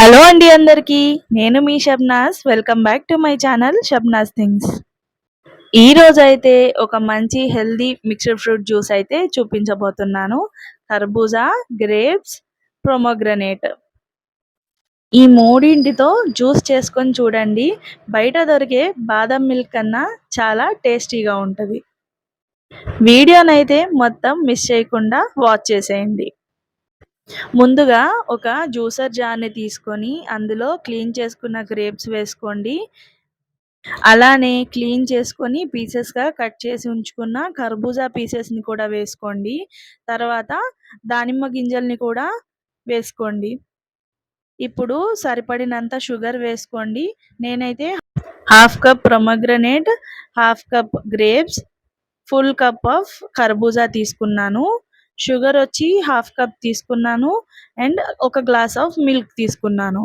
Hello అండి అందరికీ. నేను మీ Shabnas. Welcome back to my channel Shabnas things ఈ రోజు అయితే ఒక మంచి హెల్దీ మిక్స్డ్ ఫ్రూట్ జ్యూస్ అయితే చూపించబోతున్నాను. కర్బూజా గ్రేప్స్ ప్రొమోగ్రనేట్ ఈ మూడింటితో జ్యూస్ చేసుకొని చూడండి. బయట దొరికే బాదం మిల్క్ కన్నా చాలా టేస్టీగా ఉంటుంది. వీడియోనైతే మొత్తం మిస్ చేయకుండా వాచ్ చేసేయండి. ముందుగా ఒక జ్యూసర్ జార్ని తీసుకొని అందులో క్లీన్ చేసుకున్న గ్రేప్స్ వేసుకోండి. అలానే క్లీన్ చేసుకొని పీసెస్గా కట్ చేసి ఉంచుకున్న కర్బూజా పీసెస్ని కూడా వేసుకోండి. తర్వాత దానిమ్మ గింజల్ని కూడా వేసుకోండి. ఇప్పుడు సరిపడినంత షుగర్ వేసుకోండి. నేనైతే half cup pomegranate half cup grapes full cup of కర్బూజా తీసుకున్నాను. షుగర్ వచ్చి హాఫ్ కప్ తీసుకున్నాను అండ్ ఒక గ్లాస్ ఆఫ్ మిల్క్ తీసుకున్నాను.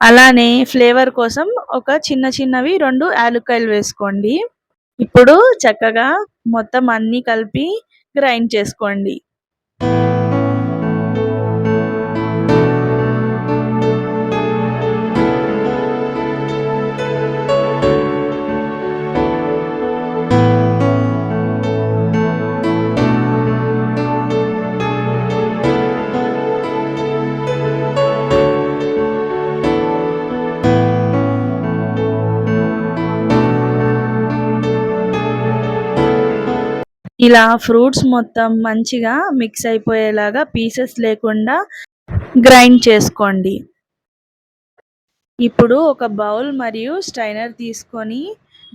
అలానే ఫ్లేవర్ కోసం ఒక చిన్న చిన్నవి రెండు యాలుక్కాయలు వేసుకోండి. ఇప్పుడు చక్కగా మొత్తం అన్నీ కలిపి గ్రైండ్ చేసుకోండి. ఇలా ఫ్రూట్స్ మొత్తం మంచిగా మిక్స్ అయిపోయేలాగా పీసెస్ లేకుండా గ్రైండ్ చేసుకోండి. ఇప్పుడు ఒక బౌల్ మరియు స్ట్రైనర్ తీసుకొని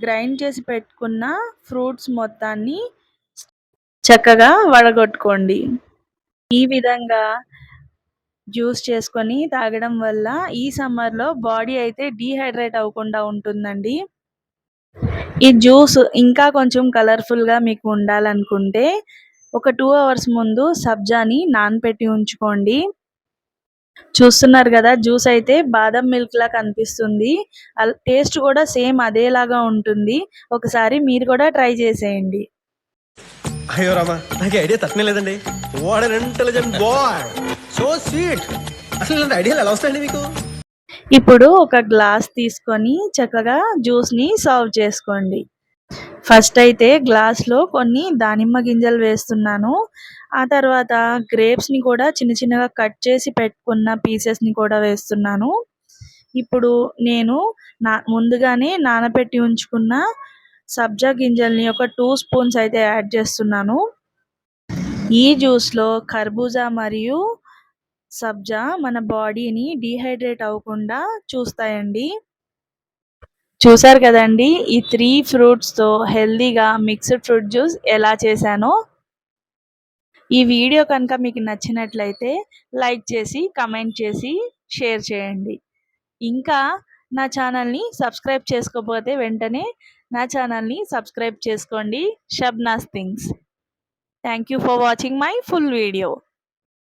గ్రైండ్ చేసి పెట్టుకున్న ఫ్రూట్స్ మొత్తాన్ని చక్కగా వడగొట్టుకోండి. ఈ విధంగా జ్యూస్ చేసుకొని తాగడం వల్ల ఈ సమ్మర్లో బాడీ అయితే డీహైడ్రేట్ అవ్వకుండా ఉంటుందండి. ఈ జ్యూస్ ఇంకా కొంచెం కలర్ఫుల్గా మీకు ఉండాలనుకుంటే ఒక టూ అవర్స్ ముందు సబ్జాని నానపెట్టి ఉంచుకోండి. చూస్తున్నారు కదా జ్యూస్ అయితే బాదం మిల్క్ లా కనిపిస్తుంది టేస్ట్ కూడా సేమ్ అదేలాగా ఉంటుంది. ఒకసారి మీరు కూడా ట్రై చేసేయండి. అయ్యో రామా నాకు ఐడియా తట్టనే లేదండి. What an intelligent boy so sweet అసలు ఇలాంటి ఐడియాలు ఎలా వస్తాయండి మీకు? ఇప్పుడు ఒక గ్లాస్ తీసుకొని చక్కగా జ్యూస్ని సర్వ్ చేసుకోండి. ఫస్ట్ అయితే గ్లాస్లో కొన్ని దానిమ్మ గింజలు వేస్తున్నాను. ఆ తర్వాత గ్రేప్స్ని కూడా చిన్న చిన్నగా కట్ చేసి పెట్టుకున్న పీసెస్ని కూడా వేస్తున్నాను. ఇప్పుడు నేను నా ముందుగానే నానబెట్టి ఉంచుకున్న సబ్జా గింజల్ని ఒక టూ స్పూన్స్ అయితే యాడ్ చేస్తున్నాను. ఈ జ్యూస్లో కర్బూజా మరియు సబ్జా మన బాడీని డీహైడ్రేట్ అవ్వకుండా చూస్తాయండి. చూసారు కదండి ఈ త్రీ ఫ్రూట్స్తో హెల్దీగా మిక్స్డ్ ఫ్రూట్ జ్యూస్ ఎలా చేశానో. ఈ వీడియో కనుక మీకు నచ్చినట్లయితే లైక్ చేసి కమెంట్ చేసి షేర్ చేయండి. ఇంకా నా ఛానల్ని సబ్స్క్రైబ్ చేసుకోకపోతే వెంటనే నా ఛానల్ని సబ్స్క్రైబ్ చేసుకోండి. Shabnas things. Thank you for watching my full video.